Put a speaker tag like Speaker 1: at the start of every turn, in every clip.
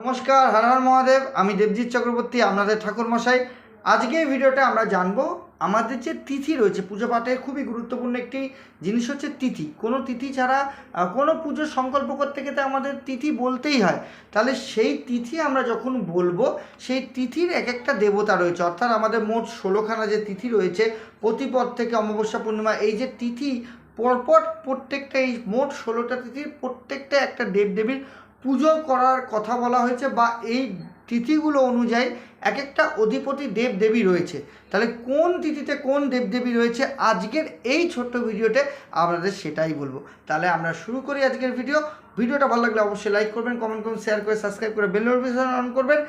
Speaker 1: নমস্কার, হর হর মহাদেব, আমি দেবজিৎ চক্রবর্তী, আপনাদের ঠাকুর মশাই আজকে এই ভিডিওটা আমরা জানব, আমাদের যে তিথি রয়েছে, পুজো পাঠের খুবই গুরুত্বপূর্ণ একটি জিনিস হচ্ছে তিথি। কোনো তিথি ছাড়া কোনো পুজোর সংকল্প করতে গেলে আমাদের তিথি বলতেই হয়। তাহলে সেই তিথি আমরা যখন বলব, সেই তিথির এক একটা দেবতা রয়েছে। অর্থাৎ আমাদের মোট ষোলোখানা যে তিথি রয়েছে, প্রতিপদ থেকে অমাবস্যা পূর্ণিমা, এই যে তিথি পরপর প্রত্যেকটা, এই মোট ষোলোটা তিথির প্রত্যেকটা একটা দেবদেবীর পুজো করার কথা বলা হয়েছে বা এই তিথিগুলো অনুযায়ী এক একটা অধিপতি দেব দেবী রয়েছে। তাহলে কোন তিথিতে কোন দেবদেবী রয়েছে? আজকের এই ছোট্ট ভিডিওতে আপনাদের সেটাই বলব। তাহলে আমরা শুরু করি আজকের ভিডিও। ভিডিওটা ভালো লাগলে অবশ্যই লাইক করবেন কমেন্ট করুন শেয়ার করে সাবস্ক্রাইব করে বেল নোটিফিকেশন অন করবেন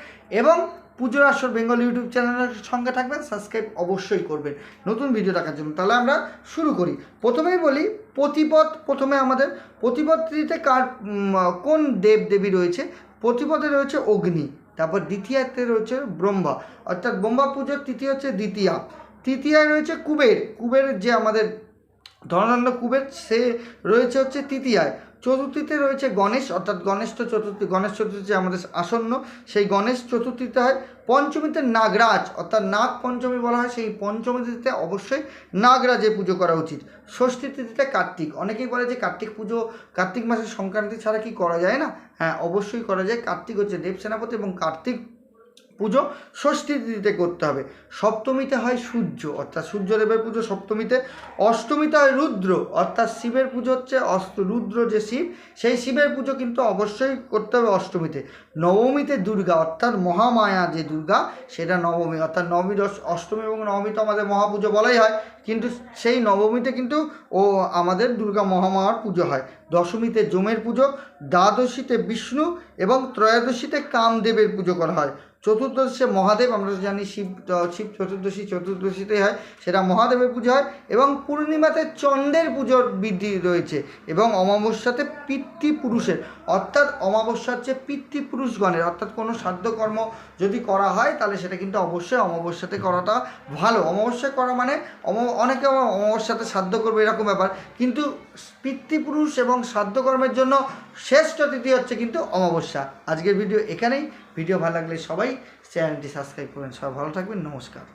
Speaker 1: এবং পুজোর আসর বেঙ্গল ইউটিউব চ্যানেলের সঙ্গে থাকবেন, সাবস্ক্রাইব অবশ্যই করবেন। নতুন ভিডিও দেখার জন্য। তাহলে আমরা শুরু করি। প্রথমেই বলি, প্রতিপদ, প্রথমে আমাদের প্রতিপদ তিথিতে কার কোন দেব দেবী রয়েছে? প্রতিপদে রয়েছে অগ্নি, তারপর দ্বিতীয়াতে রয়েছে ব্রহ্মা। অর্থাৎ ব্রহ্মা পুজোর তৃতীয় হচ্ছে দ্বিতীয়া। তৃতীয়ায় রয়েছে কুবের। কুবের যে আমাদের ধনানন্দ কুবের, সে রয়েছে হচ্ছে তৃতীয়ায়। চতুর্থীতে রয়েছে গণেশ, অর্থাৎ গণেশ তো চতুর্থী, গণেশ চতুর্থী আমাদের আসন্ন। সেই গণেশ চতুর্থীতে হয় পঞ্চমীতে নাগরাজ, অর্থাৎ নাগ পঞ্চমী বলা হয়। সেই পঞ্চমী অবশ্যই নাগরাজে পুজো করা উচিত। ষষ্ঠী তিথিতে কার্তিক। অনেকেই বলে যে কার্তিক পুজো, কার্তিক মাসের সংক্রান্তি ছাড়া কি করা যায় না? হ্যাঁ অবশ্যই করা যায়। কার্তিক হচ্ছে দেব সেনাপতি এবং কার্তিক পুজো ষষ্ঠী তিথিতে করতে হবে। সপ্তমীতে হয় সূর্য, অর্থাৎ সূর্যদেবের পুজো সপ্তমীতে। অষ্টমীতে হয় রুদ্র, অর্থাৎ শিবের পুজো হচ্ছে অষ্ট রুদ্র যে শিব, সেই শিবের পুজো কিন্তু অবশ্যই করতে হবে অষ্টমীতে। নবমীতে দুর্গা, অর্থাৎ মহামায়া যে দুর্গা, সেটা নবমী, অর্থাৎ নবমী অষ্টমী এবং নবমী তো আমাদের মহাপুজো বলাই হয়, কিন্তু সেই নবমীতে কিন্তু ও আমাদের দুর্গা মহামায়ার পুজো হয়। দশমীতে যমের পুজো, দ্বাদশীতে বিষ্ণু এবং ত্রয়োদশীতে কামদেবের পুজো করা হয়। চতুর্দশে মহাদেব, আমরা জানি শিব শিব চতুর্দশী চতুর্দশীতে হয়, সেটা মহাদেবের পুজো হয় এবং পূর্ণিমাতে চন্দ্রের পুজোর বৃদ্ধি রয়েছে এবং অমাবস্যাতে পিতৃপুরুষের, অর্থাৎ অমাবস্যা হচ্ছে পিতৃপুরুষগণের, অর্থাৎ কোনো শ্রাদ্ধকর্ম যদি করা হয়, তাহলে সেটা কিন্তু অবশ্যই অমাবস্যাতে করাটা ভালো। অমাবস্যা করা মানে অনেকে অমাবস্যাতে শ্রাদ্ধ করবে, এরকম ব্যাপার। কিন্তু পিতৃপুরুষ এবং শ্রাদ্ধকর্মের জন্য শ্রেষ্ঠ তিথি হচ্ছে কিন্তু অমাবস্যা। আজকের ভিডিও এখানেই। ভিডিও ভালো লাগলে সবাই চ্যানেলটি সাবস্ক্রাইব করবেন। সবাই ভালো থাকবেন নমস্কার।